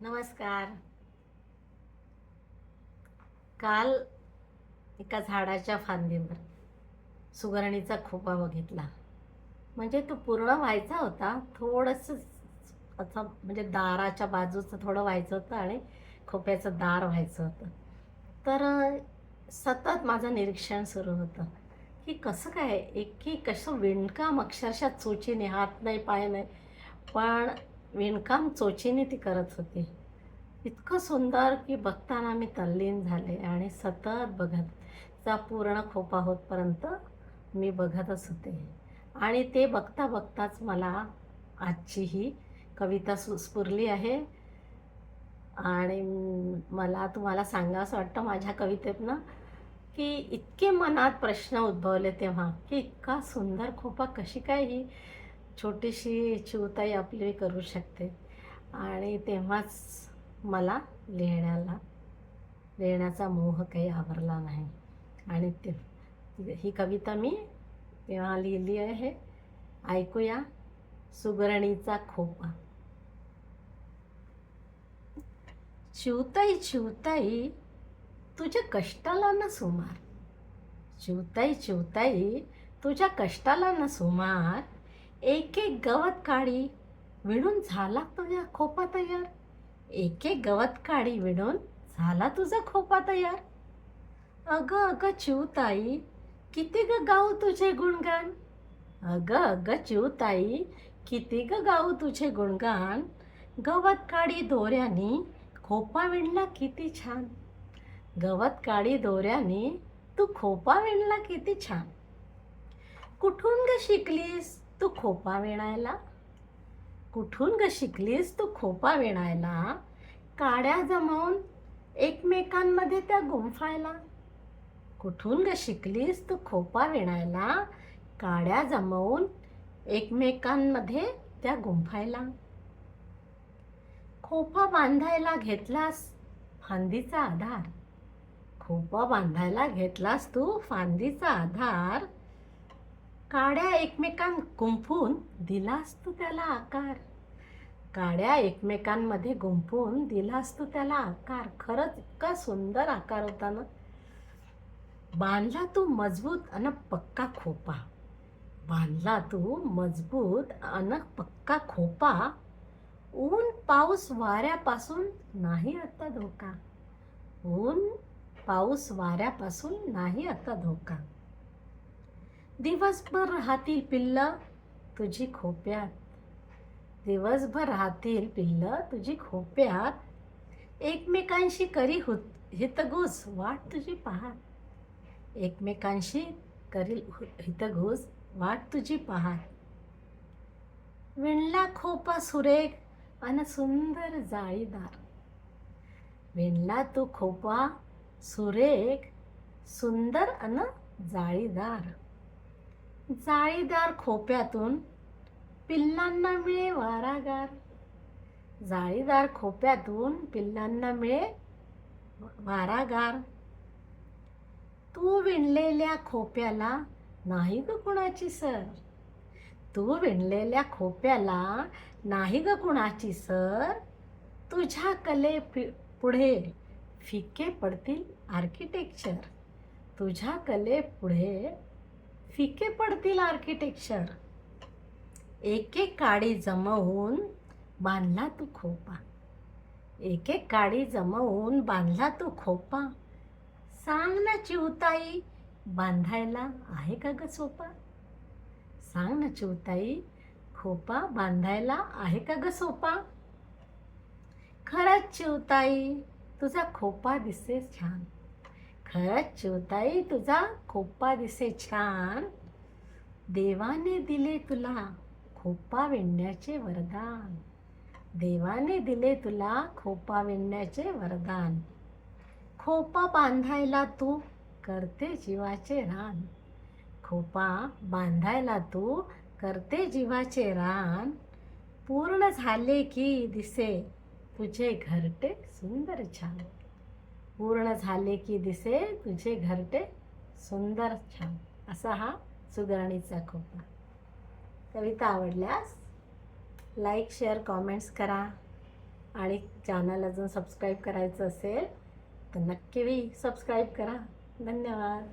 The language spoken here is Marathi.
नमस्कार. काल एका झाडाच्या फांदीवर सुगरणीचा खोपा बघितला. म्हणजे तो पूर्ण व्हायचा होता. थोडंसं असं म्हणजे दाराच्या बाजूचं थोडं व्हायचं होतं आणि खोप्याचं दार व्हायचं होतं. तर सतत माझं निरीक्षण सुरू होतं की कसं काय एक की कसं विणकाम अक्षरशः चोचीने हात नाही पाय नाही. पण विणकाम चोचीने ती करत होती. इतकं सुंदर की बघताना मी तल्लीन झाले आणि सतत बघत चा पूर्ण खोपा होतपर्यंत मी बघतच होते. आणि ते बघता बघताच मला आजची ही कविता सु स्फुरली आहे. आणि मला तुम्हाला सांगावंसं वाटतं माझ्या कवितेतनं की इतके मनात प्रश्न उद्भवले तेव्हा की इतका सुंदर खोपा कशी काय ही छोटीशी चिवताई आपली करू शकते. आणि तेव्हाच मला लिहिण्याला लिहिण्याचा मोह काही आवरला नाही. आणि ते ही कविता मी तेव्हा लिहिली आहे. ऐकूया सुगरणीचा खोपा. चिवताई चिवताई तुझ्या कष्टाला न सुमार. चिवताई चिवताई तुझ्या कष्टाला न सुमार. एक एक गवत काढी विणून झाला तुझ्या खोपा तयार. एक एक गवत काढी विणून झाला तुझा खोपा तयार. अगं अगं चिवताई किती ग गाऊ तुझे गुणगान? अगं अगं चिवताई किती ग गाऊ तुझे गुणगान? गवत काढी दोऱ्यानी खोपा विणला किती छान. गवत काढी दोऱ्याने तू खोपा विणला किती छान. कुठून ग शिकलीस? तू खोपा विणायला? कुठून ग शिकलीस तू खोपा विणायला? काड्या जमवून एकमेकांमध्ये त्या गुंफायला. कुठून ग शिकलीस तू खोपा विणायला? काड्या जमवून एकमेकांमध्ये त्या गुंफायला. खोपा बांधायला घेतलास फांदीचा आधार. खोपा बांधायला घेतलास तू फांदीचा आधार. काड्या एकमेकां गुंफून दिलास तू त्याला आकार. काड्या एकमेकांमध्ये गुंफून दिलास तू त्याला आकार. खरंच इतका सुंदर आकार होता ना. बांधला तू मजबूत अन पक्का खोपा. बांधला तू मजबूत अन पक्का खोपा. ऊन पाऊस वाऱ्यापासून नाही आता धोका. ऊन पाऊस वाऱ्यापासून नाही आता धोका. दिवसभर राहतील पिल्लं तुझी खोप्यात. दिवसभर राहतील पिल्लं तुझी खोप्यात. एकमेकांशी करी हुत हितगुज वाट तुझी पहा एकमेकांशी करील हितघूस हितगुज वाट तुझी पहा विणला खोपा सुरेख अन सुंदर जाळीदार. विणला तू खोपा सुरेख सुंदर अन जाळीदार. जाळीदार खोप्यातून पिल्लांना मिळे वारागार. जाळीदार खोप्यातून पिल्लांना मिळे वारागार. तू विणलेल्या खोप्याला नाही ग कुणाची सर? तू विणलेल्या खोप्याला नाही ग कुणाची सर? तुझ्या कले पुढे फिके पडतील आर्किटेक्चर. तुझ्या कले पुढे फिके पडतील आर्किटेक्चर. एक एक काडी जमवून बांधला तू खोपा. एक एक काडी जमवून बांधला तू खोपा. सांग ना चिवताई बांधायला आहे का ग सोपा? सांग ना चिवताई खोपा बांधायला आहे का ग सोपा? खरंच चिवताई तुझा खोपा दिसेस छान. खरंच चिवताई तुझा खोपा दिसे छान. देवाने दिले तुला खोपा विणण्याचे वरदान. देवाने दिले तुला खोपा विणण्याचे वरदान. खोपा बांधायला तू करते जीवाचे रान. खोपा बांधायला तू करते जीवाचे रान. पूर्ण झाले की दिसे तुझे घरटे सुंदर छान. पूर्ण झाले की दिसे तुझे घरटे सुंदर छान. असा हा सुगरणीचा खोपा कविता आवडल्यास लाईक शेअर कॉमेंट्स करा. आणि चॅनल अजून सबस्क्राईब करायचं असेल तर नक्की सबस्क्राईब करा. धन्यवाद.